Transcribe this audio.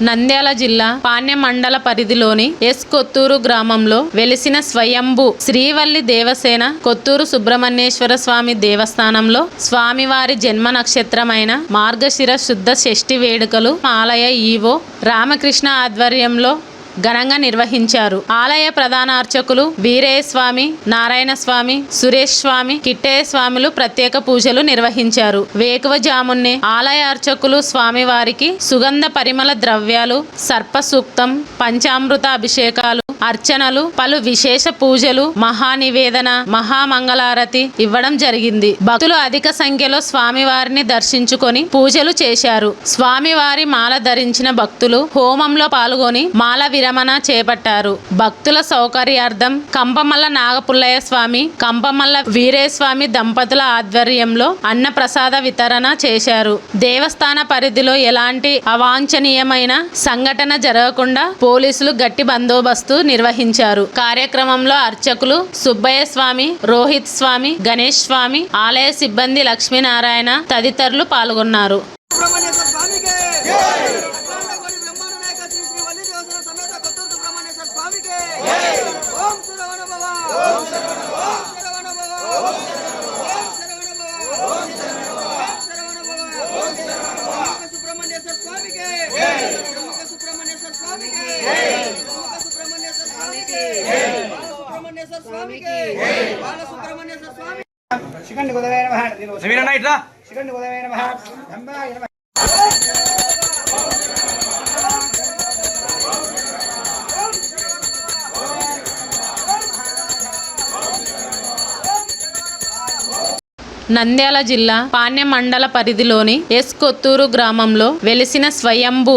నంద్యాల జిల్లా పాణ్య మండల పరిధిలోని ఎస్ కొత్తూరు గ్రామంలో వెలిసిన స్వయంభు శ్రీవల్లి దేవసేన కొత్తూరు సుబ్రహ్మణ్యేశ్వర స్వామి దేవస్థానంలో స్వామివారి జన్మ నక్షత్రమైన మార్గశిర శుద్ధ షష్ఠి వేడుకలు ఆలయ ఈవో రామకృష్ణ ఆధ్వర్యంలో ఘనంగా నిర్వహించారు. ఆలయ ప్రధాన అర్చకులు వీరయ్య స్వామి నారాయణ స్వామి సురేష్ స్వామి కిట్టయ్య స్వాములు ప్రత్యేక పూజలు నిర్వహించారు. వేకువజామున్నే ఆలయ అర్చకులు స్వామివారికి సుగంధ పరిమళ ద్రవ్యాలు సర్ప సూక్తం పంచామృత అభిషేకాలు అర్చనలు పలు విశేష పూజలు మహానివేదన మహామంగళారతి ఇవ్వడం జరిగింది. భక్తులు అధిక సంఖ్యలో స్వామివారిని దర్శించుకొని పూజలు చేశారు. స్వామివారి మాల ధరించిన భక్తులు హోమంలో పాల్గొని మాల విరమణ చేపట్టారు. భక్తుల సౌకర్యార్థం కంపమల్ల నాగపుల్లయ్య స్వామి కంపమల్ల వీరేస్వామి దంపతుల ఆధ్వర్యంలో అన్నప్రసాద వితరణ చేశారు. దేవస్థాన పరిధిలో ఎలాంటి అవాంఛనీయమైన సంఘటన జరగకుండా పోలీసులు గట్టి బందోబస్తు నిర్వహించారు. కార్యక్రమంలో అర్చకులు సుబ్బయ్య స్వామి రోహిత్ స్వామి గణేష్ స్వామి ఆలయ సిబ్బంది లక్ష్మీనారాయణ తదితరులు పాల్గొన్నారు. శిఖండి గుదవే నమః. సమీరన్న ఇట్లా. శిఖండి గుదవే నమః. ధంబాయ నమః. నంద్యాల జిల్లా పాణ్య మండల పరిధిలోని ఎస్ కొత్తూరు గ్రామంలో వెలిసిన స్వయంభు